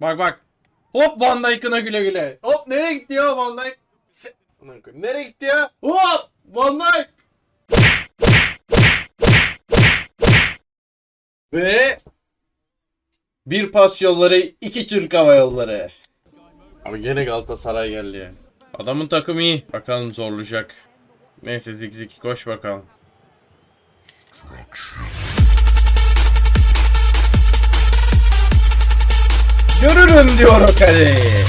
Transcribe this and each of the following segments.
Bak bak. Hop Van Dijk'ına güle güle. Hop nereye gitti ya Van Dijk? Se- Nereye gitti ya? Hop Van Dijk. Ve bir pas yolları, iki Türk hava yolları. Ama gene Galatasaray geldi ya. Adamın takımı iyi. Bakalım zorlayacak. Neyse zik zik koş bakalım. Görürüm diyor o kaleyi.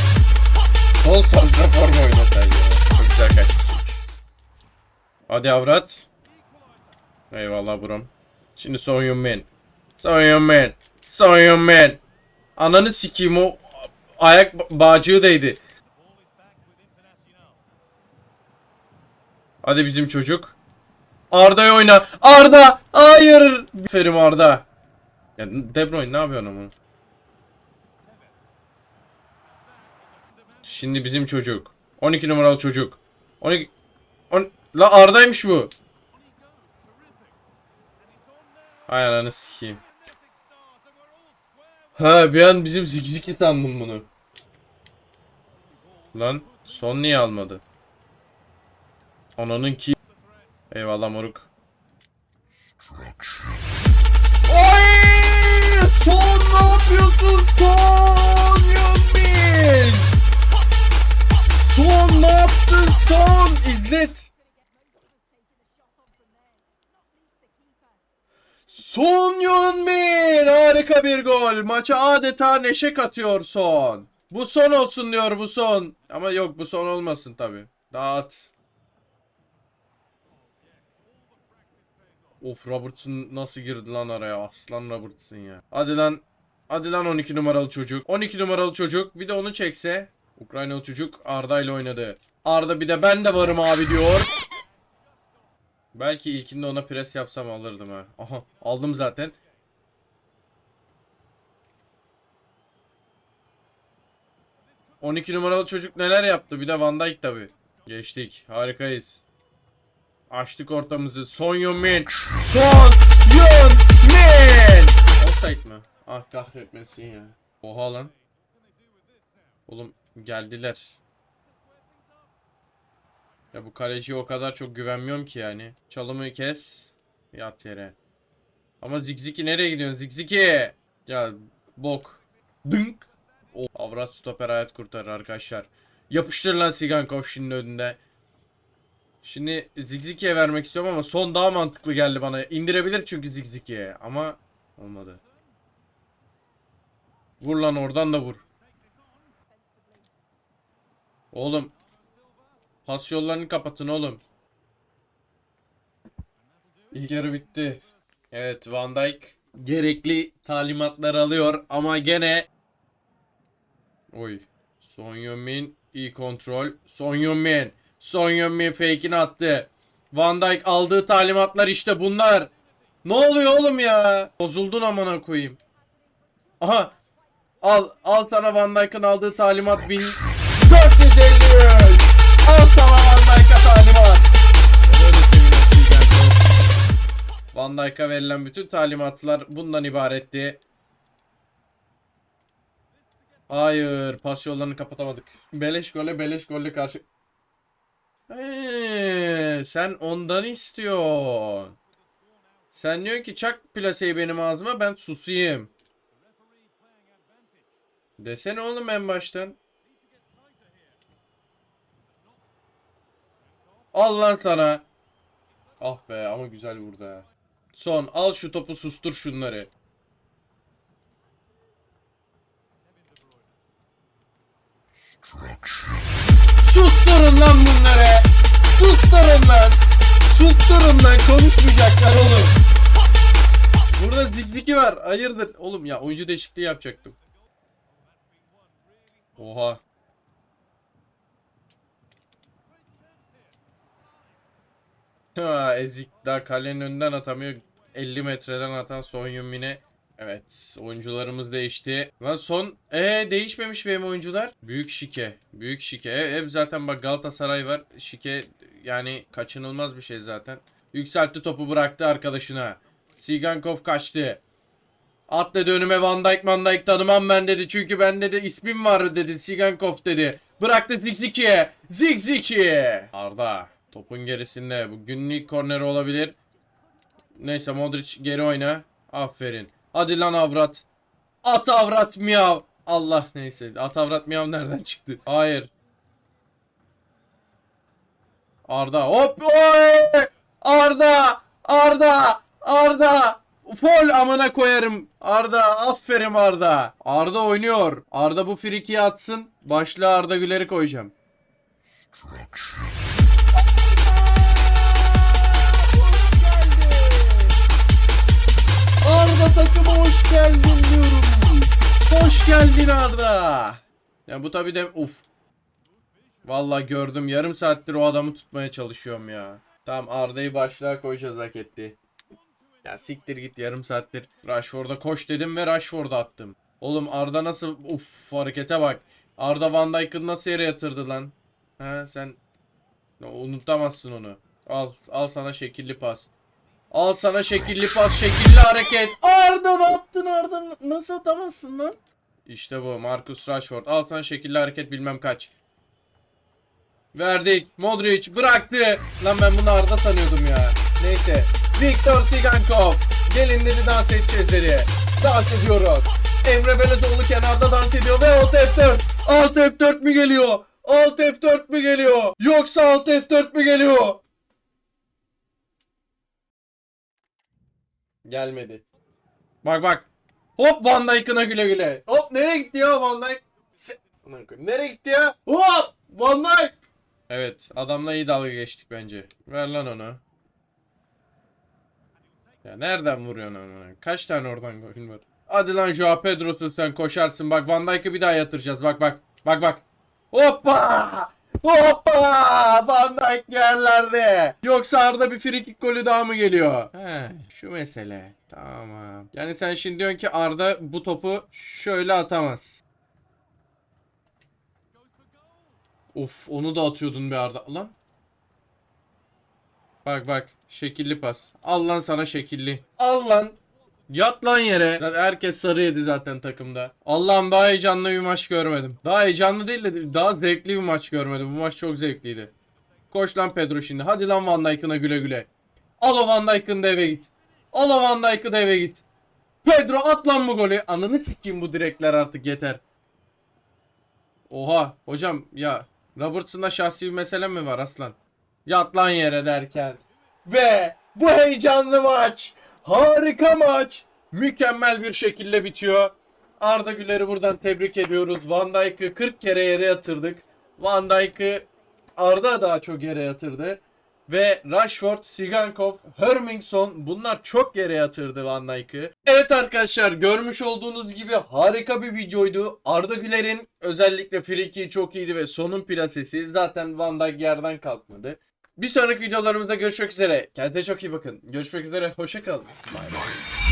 Sol santrafor oynasa ya. Çok güzel kaçtı. Hadi avrat. Eyvallah buram. Şimdi Son Heung-min. Son Heung-min. Son Heung-min. Ananı sikeyim o ayak ba- bağcığı değdi. Hadi bizim çocuk. Arda'yı oyna. Arda! Hayır! Ferim Arda. Ya De Bruyne ne yapıyorsun ama? Şimdi bizim çocuk. 12 numaralı çocuk. 12 on... La Arda'ymış bu. Hay ananı sikeyim. Ha bir an bizim zikziki sandım bunu. Lan son niye almadı? Ananın ki... Eyvallah moruk. Oy! Son ne yapıyorsun? Son Yumin! Son ne yaptın? Son! İzlet! Son Yunmin! Harika bir gol. Maça adeta neşe katıyor son. Bu son olsun diyor bu son. Ama yok bu son olmasın tabi. Dağıt. Of Robertson nasıl girdi lan araya? Aslan Robertson ya. Hadi lan. Hadi lan 12 numaralı çocuk. 12 numaralı çocuk. Bir de onu çekse. Ukraynalı çocuk Arda ile oynadı. Arda bir de ben de varım abi diyor. Belki ilkinde ona pres yapsam alırdım ha. Aha aldım zaten. ...12 numaralı çocuk neler yaptı? Bir de Van Dijk tabi. Geçtik. Harikayız. Açtık ortamızı. Son Yunmin. Son Yunmin. Offside mı? Ah kahretmesin ya. Oha lan. Oğlum geldiler. Ya bu kaleciye o kadar çok güvenmiyorum ki yani. Çalımı kes. Yat yere. Ama Zigziki nereye gidiyorsun Zigziki? Ya bok. Dınk. O avrat stoper hayat kurtarır arkadaşlar. Yapıştır lan Sigankov önünde. Şimdi Zigziki'ye vermek istiyorum ama son daha mantıklı geldi bana. İndirebilir çünkü Zigziki'ye ama olmadı. Vur lan oradan da vur. Oğlum. Pas yollarını kapatın oğlum. İlk yarı bitti. Evet Van Dijk gerekli talimatlar alıyor ama gene Oy. Son Heung-min iyi kontrol. Son Heung-min. Son Heung-min fake'ini attı. Van Dijk aldığı talimatlar işte bunlar. Ne oluyor oğlum ya? Bozuldun amına koyayım. Aha. Al al sana Van Dijk'ın aldığı talimat 1453. Al sana Van Dijk'a talimat. Van verilen bütün talimatlar bundan ibaretti. Hayır, pas yollarını kapatamadık. Beleş gole beleş golle karşı. Ee, sen ondan istiyorsun. Sen diyorsun ki çak plaseyi benim ağzıma ben susayım. Desene oğlum en baştan. Al lan sana. Ah be ama güzel burada. ya. Son al şu topu sustur şunları. Susturun lan bunları. Susturun lan. Susturun lan konuşmayacaklar oğlum. Burada zikziki var. Hayırdır? Oğlum ya oyuncu değişikliği yapacaktım. Oha. Ha, ezik daha kalenin önünden atamıyor. 50 metreden atan Son Heung-min'e. Evet oyuncularımız değişti. Lan son ee değişmemiş benim oyuncular. Büyük şike. Büyük şike. E, Hep zaten bak Galatasaray var. Şike yani kaçınılmaz bir şey zaten. Yükseltti topu bıraktı arkadaşına. Sigankov kaçtı. At dedi önüme Van Dijk Van Dijk tanımam ben dedi. Çünkü ben dedi ismim var dedi. Sigankov dedi. Bıraktı Zigziki'ye. Zigziki. Arda. Topun gerisinde. Bu günlük korner olabilir. Neyse Modric geri oyna. Aferin. Hadi lan avrat. At avrat miyav. Allah neyse. At avrat miyav nereden çıktı? Hayır. Arda hop oy! Arda Arda Arda Fol amına koyarım. Arda aferin Arda. Arda oynuyor. Arda bu frikiyi atsın. Başlığa Arda Güler'i koyacağım. Hoş geldin Arda. Ya bu tabi de uf. Vallahi gördüm yarım saattir o adamı tutmaya çalışıyorum ya. Tamam Arda'yı başlığa koyacağız hak etti. Ya siktir git yarım saattir. Rashford'a koş dedim ve Rashford'a attım. Oğlum Arda nasıl uf harekete bak. Arda Van Dijk'ı nasıl yere yatırdı lan? Ha sen unutamazsın onu. Al al sana şekilli pas. Al sana şekilli pas, şekilli hareket. Arda ne yaptın Arda? Nasıl atamazsın lan? İşte bu Marcus Rashford. Al sana şekilli hareket bilmem kaç. Verdik. Modric bıraktı. Lan ben bunu Arda sanıyordum ya. Neyse. Viktor Sigankov. Gelin dedi dans edeceğiz dedi. Dans ediyoruz. Emre Belezoğlu kenarda dans ediyor ve alt F4. Alt F4 mü geliyor? Alt F4 mü geliyor? Yoksa alt F4 mü geliyor? Gelmedi. Bak bak. Hop Van Dijk'ına güle güle. Hop nereye gitti ya Van Dijk? Nereye gitti ya? Hop Van Dijk. Evet adamla iyi dalga geçtik bence. Ver lan onu. Ya nereden vuruyorsun onu? Kaç tane oradan gol var? Hadi lan Joao Pedro'sun sen koşarsın. Bak Van Dijk'ı bir daha yatıracağız. Bak bak. Bak bak. Hoppa! Hoppa! Van Dijk yerlerde. Yoksa Arda bir frikik golü daha mı geliyor? He, şu mesele. Tamam. Yani sen şimdi diyorsun ki Arda bu topu şöyle atamaz. Of onu da atıyordun be Arda. Lan. Bak bak. Şekilli pas. Al lan sana şekilli. Al lan. Yat lan yere. Zaten Herkes sarı zaten takımda. Allah'ım daha heyecanlı bir maç görmedim. Daha heyecanlı değil de daha zevkli bir maç görmedim. Bu maç çok zevkliydi. Koş lan Pedro şimdi. Hadi lan Van Dijk'ına güle güle. Al o Van Dijk'ını da eve git. Al o Van Dijk'ı eve git. Pedro at lan bu golü. Ananı sikeyim bu direkler artık yeter. Oha hocam ya Robertson'da şahsi bir mesele mi var aslan? Yat lan yere derken. Ve bu heyecanlı maç, harika maç, mükemmel bir şekilde bitiyor. Arda Güler'i buradan tebrik ediyoruz. Van Dijk'ı 40 kere yere yatırdık. Van Dijk'ı Arda daha çok yere yatırdı. Ve Rashford, Sigankov, Hermingson bunlar çok yere yatırdı Van Dijk'ı. Evet arkadaşlar görmüş olduğunuz gibi harika bir videoydu. Arda Güler'in özellikle friki çok iyiydi ve sonun plasesi zaten Van Dijk yerden kalkmadı. Bir sonraki videolarımızda görüşmek üzere. Kendinize çok iyi bakın. Görüşmek üzere. Hoşçakalın. Bay bay.